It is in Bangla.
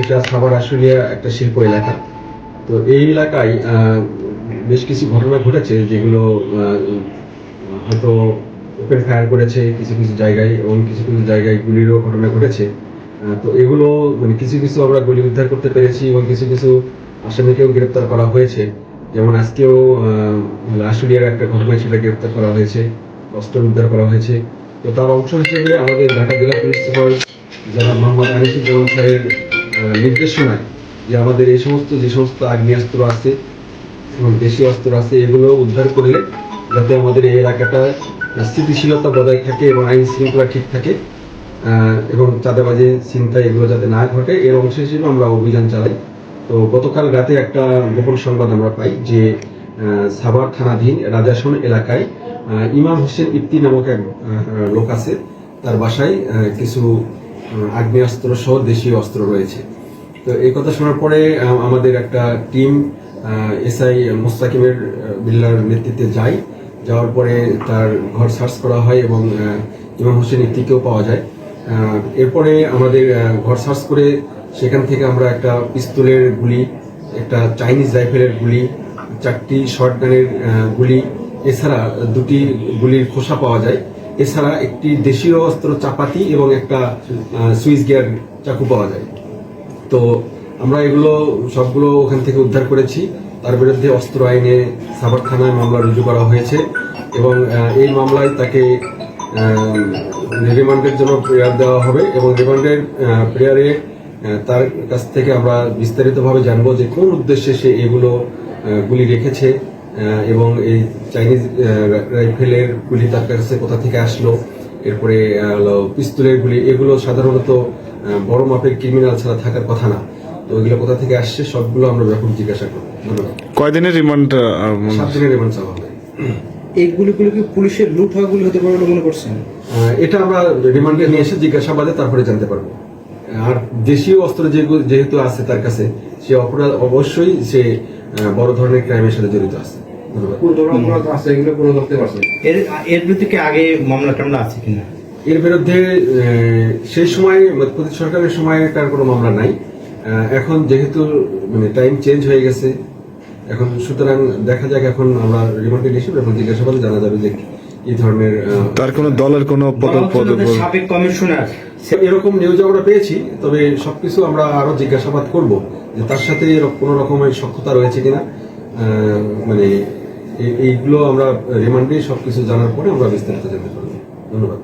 এটা সাভার আশুলিয়া একটা শিল্প এলাকা। তো এই এলাকায় বেশ কিছু ঘটনা ঘটেছে যেগুলো হয়তো ওপেন ফায়ার করেছে কিছু কিছু জায়গায় এবং কিছু কিছু জায়গায় গুলিরও ঘটনা ঘটেছে। তো এগুলো মানে কিছু কিছু আমরা গুলি উদ্ধার করতে পেরেছি এবং কিছু কিছু আসামিকেও গ্রেপ্তার করা হয়েছে। যেমন আজকেও আশুলিয়ার একটা ঘটনা সেটা গ্রেপ্তার করা হয়েছে, অস্ত্র উদ্ধার করা হয়েছে। তো তার অংশ হিসেবে আমাদের ঢাকা জেলা পুলিশ সুপার যারা মোহাম্মদ স্যারের আহ, নির্দেশনায় যে আমাদের এই সমস্ত যে সমস্ত আগ্নেয়াস্ত্র আছে এবং দেশি অস্ত্র আছে এগুলো উদ্ধার করলে যাতে আমাদের এই এলাকাটা স্থিতিশীলতা বজায় থাকে এবং আইন শৃঙ্খলা ঠিক থাকে এবং চাঁদাবাজি চিন্তা এগুলো যাতে না ঘটে এর অংশ হিসেবে আমরা অভিযান চালাই। তো গতকাল রাতে একটা গোপন সংবাদ আমরা পাই যে সাভার থানাধীন রাজাসন এলাকায় ইমাম হোসেন ইপ্তি নামক এক লোক আছে। তার বাসায় কিছু আগ্নেয়াস্ত্র সহ দেশীয় অস্ত্র রয়েছে। তো এই কথা শোনার পরে আমাদের একটা টিম এসআই মোস্তাকিমের বিল্লার নেতৃত্বে যায়। যাওয়ার পরে তার ঘর সার্চ করা হয় এবং ইমাম হোসেন ইফতিকেও পাওয়া যায়। এরপরে আমাদের ঘর সার্চ করে সেখান থেকে আমরা একটা পিস্তলের গুলি, একটা চাইনিজ রাইফেলের গুলি, চারটি শর্ট গানের গুলি, এছাড়া দুটি গুলির খোসা পাওয়া যায়। এছাড়া একটি দেশীয় অস্ত্র চাপাতি এবং একটা সুইচ গিয়ার চাকু পাওয়া যায়। তো আমরা এগুলো সবগুলো ওখান থেকে উদ্ধার করেছি। তার বিরুদ্ধে অস্ত্র আইনে সাভার থানায় মামলা রুজু করা হয়েছে এবং এই মামলায় তাকে রিমান্ডের জন্য প্রেয়ার দেওয়া হবে এবং রিমান্ডের প্রেয়ারে তার কাছ থেকে আমরা বিস্তারিতভাবে জানব যে কোন উদ্দেশ্যে সে এগুলো গুলি রেখেছে। এবং এই চাইনিজ রাইফেলের গুলি তার কাছে কোথা থেকে আসলো এরপরে পিস্তলের গুলি এগুলো সাধারণত বড় মাপের ক্রিমিনাল ছাড়া থাকার কথা না। তো এগুলো কোথা থেকে আসছে সবগুলো আমরা ব্যাপক জিজ্ঞাসা করব। ধন্যবাদ। কয়দিনের রিমান্ড সাত দিনের রিমান্ড চাওয়া হবে। এই গুলিগুলো কি পুলিশের লুট হওয়া গুলি হতে পারে বলে মনে করছেন এটা আমরা রিমান্ডে নিয়ে এসে জিজ্ঞাসাবাদে তারপরে জানতে পারব। আর দেশীয় অস্ত্র যেহেতু আছে তার কাছে সে অপরাধ অবশ্যই সে বড় ধরনের ক্রাইমের সাথে জড়িত আছে। আছে এগুলো এর এর বিরুদ্ধে কি আগে মামলা টামলা আছে কিনা? এর বিরুদ্ধে সেই সময় মধ্যপ্রদেশ সরকারের সময় তার কোনো মামলা নাই। এখন যেহেতু মানে টাইম চেঞ্জ হয়ে গেছে এখন সুতরাং দেখা যাক এখন আমরা রিমান্ডে এখন জিজ্ঞাসাবাদে জানা যাবে যে কি ধরনের তার কোনো দলের কোনো সাবেক কমিশনার। এরকম নিউজ আমরা পেয়েছি তবে সবকিছু আমরা আরও জিজ্ঞাসাবাদ করব যে তার সাথে এরকম কোনো রকমের সক্ষতা রয়েছে কিনা। আহ, মানে এই- এইগুলো আমরা রিমান্ডে সবকিছু জানার পরে আমরা বিস্তারিত জানতে পারব। ধন্যবাদ।